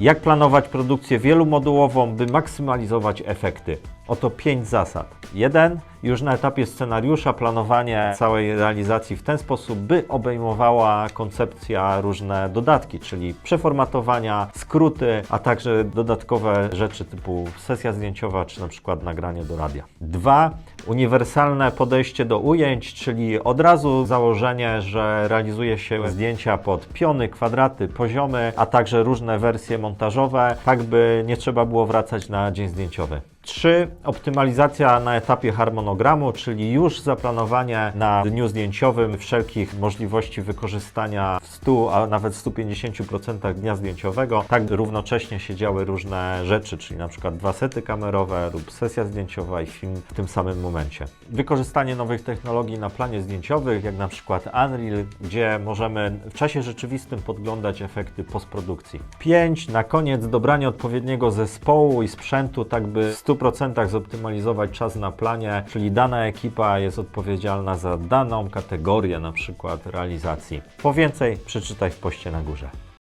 Jak planować produkcję wielomodułową, by maksymalizować efekty? Oto pięć zasad. Jeden, już na etapie scenariusza planowanie całej realizacji w ten sposób, by obejmowała koncepcja różne dodatki, czyli przeformatowania, skróty, a także dodatkowe rzeczy typu sesja zdjęciowa, czy na przykład nagranie do radia. Dwa, uniwersalne podejście do ujęć, czyli od razu założenie, że realizuje się zdjęcia pod piony, kwadraty, poziomy, a także różne wersje montażowe, tak by nie trzeba było wracać na dzień zdjęciowy. 3. Optymalizacja na etapie harmonogramu, czyli już zaplanowanie na dniu zdjęciowym wszelkich możliwości wykorzystania w 100, a nawet 150% dnia zdjęciowego, tak równocześnie się działy różne rzeczy, czyli na przykład dwa sety kamerowe lub sesja zdjęciowa i film w tym samym momencie. Wykorzystanie nowych technologii na planie zdjęciowych, jak na przykład Unreal, gdzie możemy w czasie rzeczywistym podglądać efekty postprodukcji. 5. Na koniec dobranie odpowiedniego zespołu i sprzętu, tak by w 100% zoptymalizować czas na planie, czyli dana ekipa jest odpowiedzialna za daną kategorię na przykład realizacji. Po więcej przeczytaj w poście na górze.